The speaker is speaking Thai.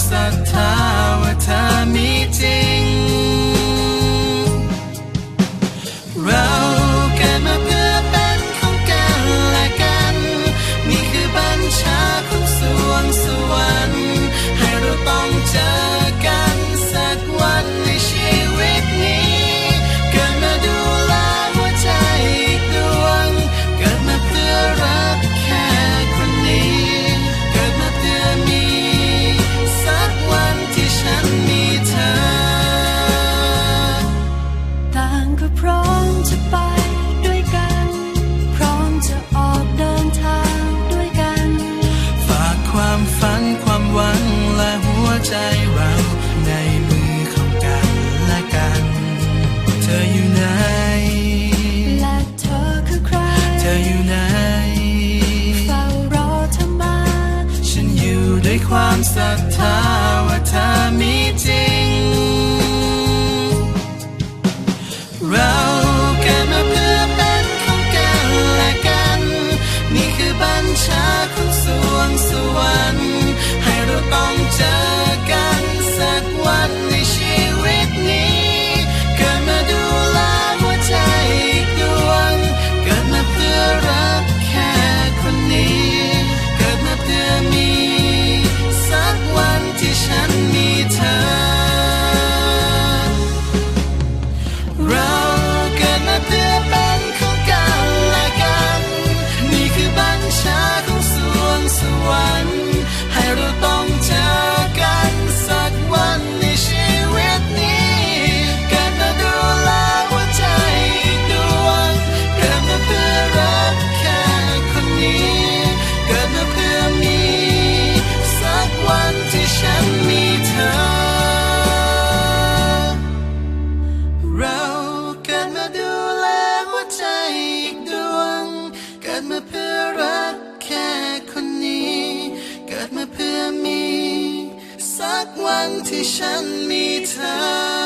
sunset tower. ศรัทธาว่าเธอมีจริง เราเกิดมาเพื่อเป็นของกันและกัน นี่คือบัญชาของสวงสวรรค์ให้เราต้องเจอังที่ฉันมีเธอ